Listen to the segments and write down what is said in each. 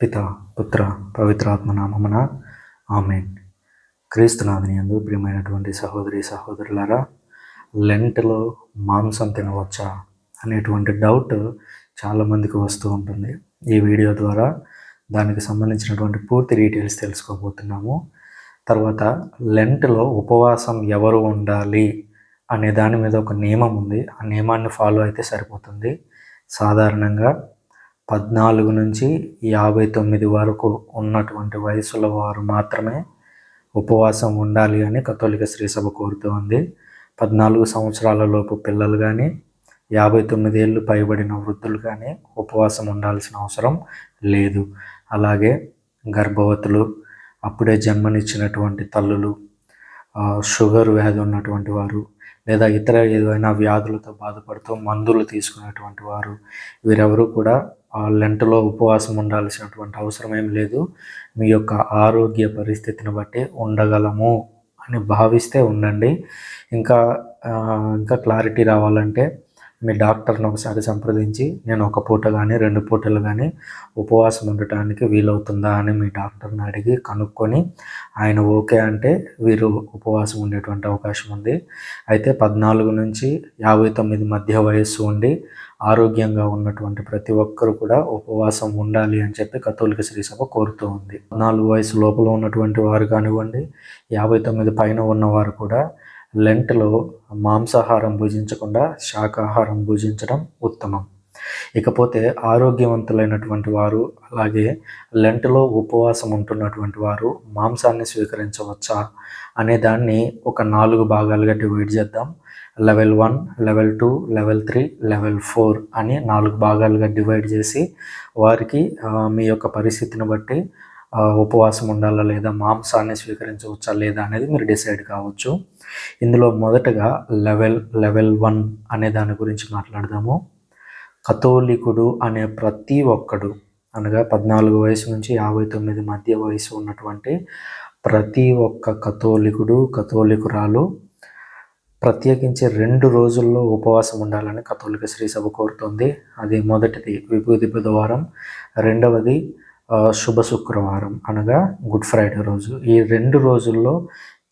పిత పుత్ర పవిత్రాత్మ నామమున ఆమెన్. క్రీస్తునాథుని యందు ప్రియమైనటువంటి సహోదరి సహోదరులారా లెంట్లో మాంసం తినవచ్చా అనేటువంటి డౌట్ చాలామందికి వస్తూ ఉంటుంది. ఈ వీడియో ద్వారా దానికి సంబంధించినటువంటి పూర్తి డీటెయిల్స్ తెలుసుకోబోతున్నాము. తర్వాత లెంట్లో ఉపవాసం ఎవరు ఉండాలి అనే దాని మీద ఒక నియమం ఉంది. ఆ నియమాన్ని ఫాలో అయితే సరిపోతుంది. సాధారణంగా పద్నాలుగు నుంచి యాభై తొమ్మిది వరకు ఉన్నటువంటి వయసుల వారు మాత్రమే ఉపవాసం ఉండాలి అని కథోలిక శ్రీసభ కోరుతూ ఉంది. పద్నాలుగు సంవత్సరాల లోపు పిల్లలు కానీ యాభై తొమ్మిది ఏళ్ళు పైబడిన వృద్ధులు కానీ ఉపవాసం ఉండాల్సిన అవసరం లేదు. అలాగే గర్భవతులు అప్పుడే జన్మనిచ్చినటువంటి తల్లులు షుగర్ వ్యాధి ఉన్నటువంటి వారు లేదా ఇతర ఏదైనా వ్యాధులతో బాధపడుతూ మందులు తీసుకునేటువంటి వారు వీరెవరూ కూడా లెంటలో ఉపవాసం ఉండాల్సినటువంటి అవసరం ఏం లేదు. మీ యొక్క ఆరోగ్య పరిస్థితిని బట్టి ఉండగలము అని భావిస్తే ఉండండి. ఇంకా ఇంకా క్లారిటీ రావాలంటే మీ డాక్టర్ని ఒకసారి సంప్రదించి నేను ఒక పూట కానీ రెండు పూటలు కానీ ఉపవాసం ఉండటానికి వీలవుతుందా అని మీ డాక్టర్ని అడిగి కనుక్కొని ఆయన ఓకే అంటే వీరు ఉపవాసం ఉండేటువంటి అవకాశం ఉంది. అయితే పద్నాలుగు నుంచి యాభై తొమ్మిది మధ్య వయస్సు ఉండి ఆరోగ్యంగా ఉన్నటువంటి ప్రతి ఒక్కరు కూడా ఉపవాసం ఉండాలి అని చెప్పి కథోలిక శ్రీసభ కోరుతూ ఉంది. నాలుగు వయసు లోపల ఉన్నటువంటి వారు కానివ్వండి యాభై తొమ్మిది పైన ఉన్నవారు కూడా లెంట్లో మాంసాహారం భుజించకుండా శాకాహారం భుజించడం ఉత్తమం. ఇకపోతే ఆరోగ్యవంతులైనటువంటి వారు అలాగే లెంట్లో ఉపవాసం ఉంటున్నటువంటి వారు మాంసాన్ని స్వీకరించవచ్చా అనే దాన్ని ఒక నాలుగు భాగాలుగా డివైడ్ చేద్దాం. Level one level two level three level four అని నాలుగు భాగాలుగా డివైడ్ చేసి వారికి మీ యొక్క పరిస్థితిని బట్టి ఉపవాసం ఉండాలా లేదా మాంసాన్ని స్వీకరించవచ్చా లేదా అనేది మీరు డిసైడ్ కావచ్చు. ఇందులో మొదటగా లెవెల్ లెవెల్ వన్ అనే దాని గురించి మాట్లాడదాము. కథోలికుడు అనే ప్రతి ఒక్కడు అనగా పద్నాలుగు వయసు నుంచి యాభై తొమ్మిది మధ్య వయసు ఉన్నటువంటి ప్రతి ఒక్క కథోలికుడు కథోలికురాలు ప్రత్యేకించి రెండు రోజుల్లో ఉపవాసం ఉండాలని కథోలిక శ్రీసభ కోరుతుంది. అది మొదటిది విభూతి బుధవారం. రెండవది శుభ శుక్రవారం అనగా గుడ్ ఫ్రైడే రోజు. ఈ రెండు రోజుల్లో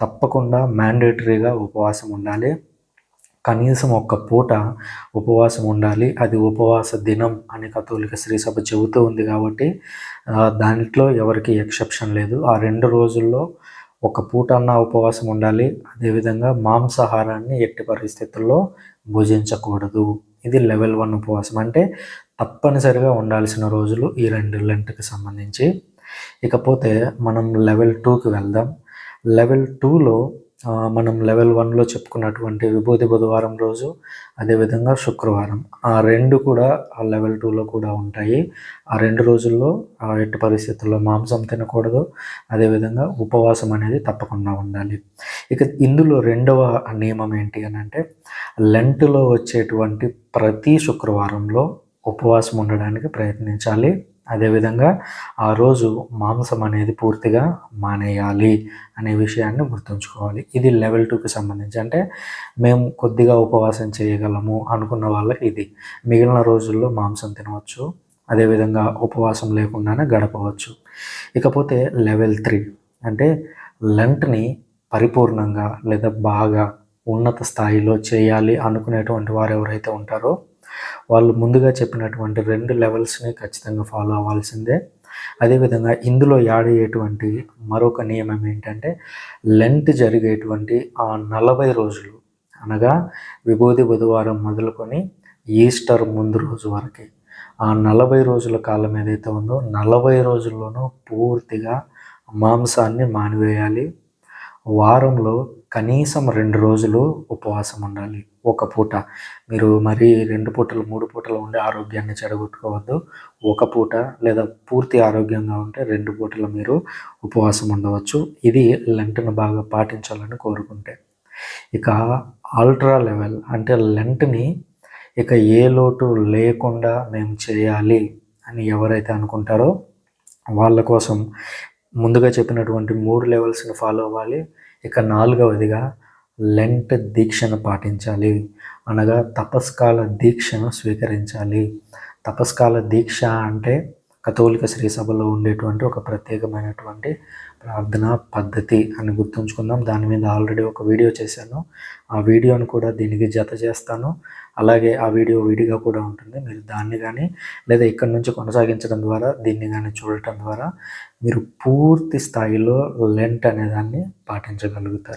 తప్పకుండా మ్యాండేటరీగా ఉపవాసం ఉండాలి. కనీసం ఒక్క పూట ఉపవాసం ఉండాలి. అది ఉపవాస దినం అని కథోలిక శ్రీసభ చెబుతూ ఉంది కాబట్టి దాంట్లో ఎవరికి ఎక్సెప్షన్ లేదు. ఆ రెండు రోజుల్లో ఒక పూట అన్న ఉపవాసం ఉండాలి. అదేవిధంగా మాంసాహారాన్ని ఎట్టి పరిస్థితుల్లో భుజించకూడదు. ఇది లెవెల్ వన్ ఉపవాసం. అంటే తప్పనిసరిగా ఉండాల్సిన రోజులు ఈ రెండు లెంట్కి సంబంధించి. ఇకపోతే మనం లెవెల్ టూకి వెళ్దాం. లెవెల్ టూలో మనం లెవెల్ వన్లో చెప్పుకున్నటువంటి విభూతి బుధవారం రోజు అదేవిధంగా శుక్రవారం. ఆ రెండు కూడా ఆ లెవెల్ టూలో కూడా ఉంటాయి. ఆ రెండు రోజుల్లో ఎట్టి పరిస్థితుల్లో మాంసం తినకూడదు. అదేవిధంగా ఉపవాసం అనేది తప్పకుండా ఉండాలి. ఇక ఇందులో రెండవ నియమం ఏంటి అని అంటే లెంట్లో వచ్చేటువంటి ప్రతి శుక్రవారంలో ఉపవాసం ఉండడానికి ప్రయత్నించాలి. అదేవిధంగా ఆ రోజు మాంసం అనేది పూర్తిగా మానేయాలి అనే విషయాన్ని గుర్తుంచుకోవాలి. ఇది లెవెల్ టూకి సంబంధించి అంటే మేము కొద్దిగా ఉపవాసం చేయగలము అనుకున్న వాళ్ళకి ఇది. మిగిలిన రోజుల్లో మాంసం తినవచ్చు. అదేవిధంగా ఉపవాసం లేకుండానే గడపవచ్చు. ఇకపోతే లెవెల్ త్రీ అంటే లెంట్ని పరిపూర్ణంగా లేదా బాగా ఉన్నత స్థాయిలో చేయాలి అనుకునేటువంటి వారు ఎవరైతే ఉంటారో వాళ్ళు ముందుగా చెప్పినటువంటి రెండు లెవెల్స్ని ఖచ్చితంగా ఫాలో అవ్వాల్సిందే. అదేవిధంగా ఇందులో యాడ్ అయ్యేటువంటి మరొక నియమం ఏంటంటే లెంట్ జరిగేటువంటి ఆ నలభై రోజులు అనగా విభూతి బుధవారం మొదలుకొని ఈస్టర్ ముందు రోజు వరకు ఆ నలభై రోజుల కాలం ఏదైతే ఉందో నలభై రోజుల్లోనూ పూర్తిగా మాంసాన్ని మానివేయాలి. వారంలో కనీసం రెండు రోజులు ఉపవాసం ఉండాలి. ఒక పూట. మీరు మరీ రెండు పూటలు మూడు పూటలు ఉండే ఆరోగ్యాన్ని చెడగొట్టుకోవద్దు. ఒక పూట లేదా పూర్తి ఆరోగ్యంగా ఉంటే రెండు పూటలు మీరు ఉపవాసం ఉండవచ్చు. ఇది లెంట్ను బాగా పాటించాలని కోరుకుంటే. ఇక అల్ట్రా లెవెల్ అంటే లెంట్ని ఇక ఏ లోటు లేకుండా మేము చేయాలి అని ఎవరైతే అనుకుంటారో వాళ్ళ కోసం ముందుగా చెప్పినటువంటి మూడు లెవెల్స్ని ఫాలో అవ్వాలి. ఇక నాలుగవదిగా లెంట్ దీక్షను పాటించాలి. అనగా తపస్కాల దీక్షను స్వీకరించాలి. తపస్కాల దీక్ష అంటే కథోలిక శ్రీ సభలో ఉండేటువంటి ఒక ప్రత్యేకమైనటువంటి ప్రార్థనా పద్ధతి అని గుర్తుంచుకుందాం. దాని మీద ఆల్రెడీ ఒక వీడియో చేశాను. ఆ వీడియోను కూడా దీనికి జత చేస్తాను. అలాగే ఆ వీడియో విడిగా కూడా ఉంటుంది. మీరు దాన్ని కానీ లేదా ఇక్కడ నుంచి కొనసాగించడం ద్వారా దీన్ని కానీ చూడటం ద్వారా మీరు పూర్తి స్థాయిలో లెంట్ అనేదాన్ని పాటించగలుగుతారు.